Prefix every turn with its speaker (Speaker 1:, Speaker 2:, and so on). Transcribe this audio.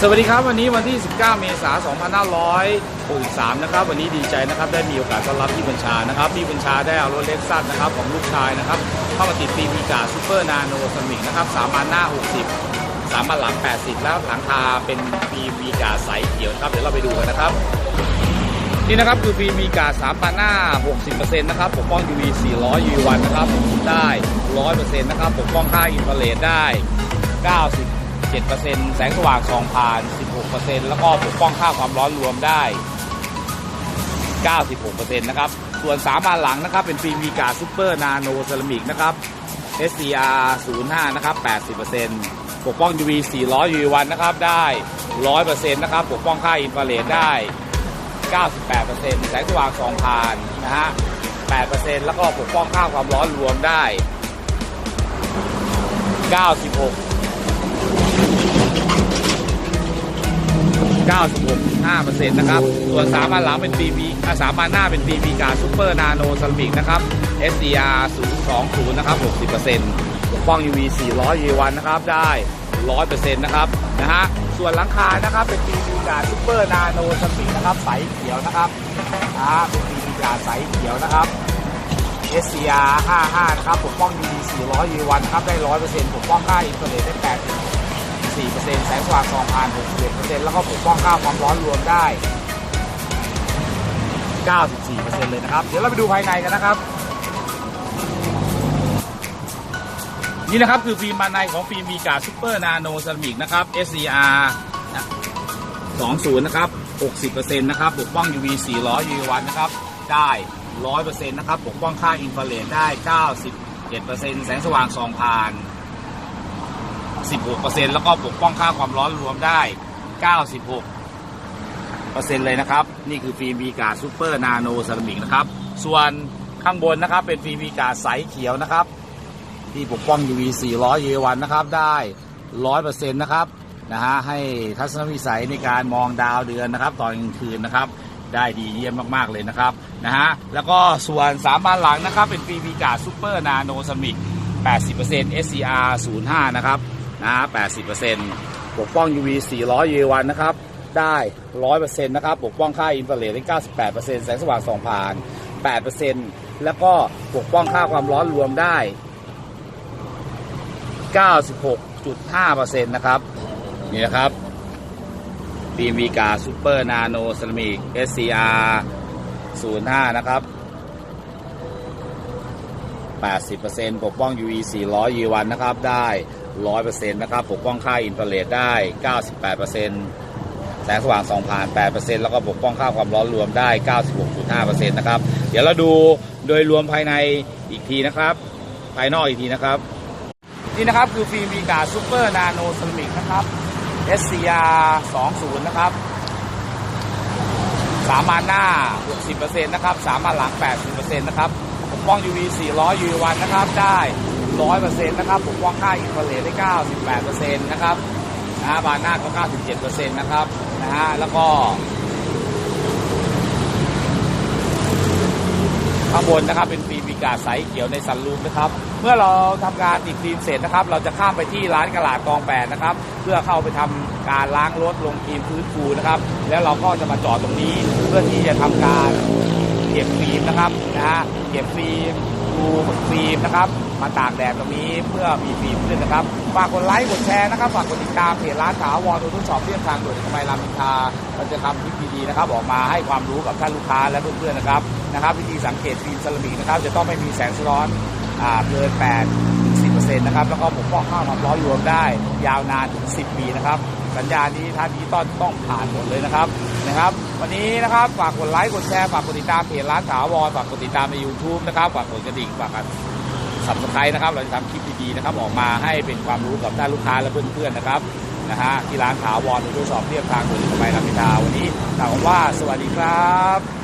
Speaker 1: สวัสดีครับวันนี้วันที่ 19 เมษายน 2563 นะครับ วันนี้ดีใจนะครับได้มีโอกาสต้อนรับพี่บัญชานะครับพี่บัญชาได้เอารถเล็กซัสนะครับของลูกชายนะครับเข้ามาติดปีมีกาซูเปอร์นาโนสมิกนะครับสามอันหน้า 60สามอันหลัง 80 แล้วหลังคาเป็นปีมีกาใสเขียวนะครับเดี๋ยวเราไปดูกันนะครับ นี่นะครับคือฟิล์มมีกา3ปาหน้า 60%นะครับปกป้อง UV 400 UV 1 นะครับได้ 100%นะครับปกป้องค่าอินฟราเรดได้ 90 7%แสงสว่างส่องผ่าน 16%แล้วก็ปกป้องค่าความร้อนรวมได้ 96%นะครับ ส่วน3อันหลังนะครับ เป็นฟิล์มมีกาซูเปอร์นาโนเซรามิกนะครับ SCR 05นะครับ 80%ปกป้อง UV 400 UV 1นะครับได้ 100%นะครับ ปกป้องค่าอินฟราเรดได้ 98%แสงสว่างส่องผ่านนะฮะ 8%แล้วก็ปกป้องค่าความร้อนรวมได้ 96 96.5%นะครับ ส่วน 3 อันหลังเป็น BB อะสามอันหน้าเป็น BB กาซูเปอร์นาโนซามิกนะครับ SDR 020 นะครับ 60%ปกป้อง UV 400 UV 1นะครับ ได้ 100%นะครับ นะฮะ ส่วนหลังคา นะครับ เป็น BB กาซูเปอร์นาโนซามิกนะครับ ใสเขียวนะครับนะฮะเป็น BB กาใสเขียวนะครับ SCR 55 นะครับ ปกป้อง UV 400 UV 1นะครับ ได้ 100%ปกป้องค่าอินฟราเรดได้8 4%แสงสว่างส่องผ่าน 61%แล้วก็ปกป้องค่าความร้อนรวมได้ 94%เลยนะครับ เดี๋ยวเราไปดูภายในกันนะครับ นี่นะครับคือฟิล์มภายในของฟิล์มมีกาซูเปอร์นาโนเซรามิกนะครับ SCR 20 นะครับ 60%นะครับ ปกป้อง UV 400 UV 1นะครับ ได้ 100%นะครับ ปกป้องค่าอินฟราเรดได้97%แสงสว่างส่องผ่าน 16%แล้วก็ปกป้องค่าความร้อนรวมได้ 96%เลยนะครับ นี่คือฟิล์มวีกาซูเปอร์นาโนเซรามิกนะครับ ส่วนข้างบนนะครับ เป็นฟิล์มวีกาใสเขียวนะครับ ที่ปกป้อง UV 400 UV 1นนะครับ ได้ 100%นะครับนะฮะให้ทัศนวิสัยในการมองดาวเดือนนะครับ ตอนกลางคืนนะครับ ได้ดีเยี่ยมมาก ๆ เลยนะครับนะฮะแล้วก็ส่วนสามบานหลังนะครับ เป็นฟิล์มวีกาซูเปอร์นาโนเซรามิก80% SCR 05 นะครับ นะ 80%ปกป้อง UV 400 UV 1นะครับ ได้ 100%นะครับ ปกป้องค่าอินฟราเรดได้ 98%แสงสว่างส่องผ่าน 8%แล้วก็ปกป้องค่าความร้อนรวมได้ 96.5%นะครับ นี่นะครับบีมีกาซูเปอร์นาโนเซรามิก SCR 05 นะครับ 80%ปกป้อง UV 400 UV 1นะครับ ได้ 100%นะครับปกป้องค่าอินฟราเรดได้ 98%แสงสว่างส่องผ่าน 8%แล้วก็ปกป้องค่าความร้อนรวมได้ 96.5%นะครับ เดี๋ยวเราดูโดยรวมภายในอีกทีนะครับ ภายนอกอีกทีนะครับ นี่นะครับคือฟิล์มวีกาซูเปอร์นาโนเซรามิกนะครับ SCR 20 นะครับสามอันหน้า 60%นะครับสามอันหลัง 80%นะครับปกป้อง UV 400 UV 1 นะครับได้ 100%นะครับปกป้องค่าอินฟราเรดได้ 98%นะครับนะฮะบานหน้าก็ 97%นะครับนะฮะแล้วก็ข้างบนนะครับเป็นฟิล์มวิกาใสเขียวในซันรูมนะครับ เมื่อเราทำการติดฟิล์มเสร็จนะครับ เราจะข้ามไปที่ร้านกระลาดกองแปดนะครับ เพื่อเข้าไปทำการล้างรถลงฟิล์มพื้นฟูนะครับ แล้วเราก็จะมาจอดตรงนี้เพื่อที่จะทำการเก็บฟิล์มนะครับนะฮะเก็บฟิล์ม ดูฟิล์มนะครับ มาตากแดดตรงนี้เพื่อมีฟิล์มขึ้นนะครับ ฝากกดไลค์กดแชร์นะครับ ฝากกดติดตามเพจร้านถาวรดูทดสอบเรียบทางด่วนสมัยรามอินทราเราจะทำคลิปดีๆนะครับ ออกมาให้ความรู้กับท่านลูกค้าและเพื่อนๆนะครับนะครับ วิธีสังเกตฟิล์มเซรามิกนะครับ จะต้องไม่มีแสงสะท้อนอ่าเกิน8 10%นะครับ แล้วก็ปกป้องค่าความร้อนรวมได้ ยาวนานถึง 10 ปีนะครับ สัญญาณนี้ท่านนี้ต้องต้องผ่านหมดเลยนะครับนะครับ วันนี้นะครับฝากกดไลค์กดแชร์ฝากกดติดตามเพจร้านถาวรฝากกดติดตามใน YouTube นะครับฝากกดกระดิ่งฝากกดสับสไครต์นะครับ เราจะทำคลิปดีๆนะครับออกมาให้เป็นความรู้กับท่านลูกค้าและเพื่อนๆนะครับนะฮะที่ร้านถาวรทดสอบเทียบทางด่วนสมัยรามอินทาวันนี้ต่ามว่าสวัสดีครับ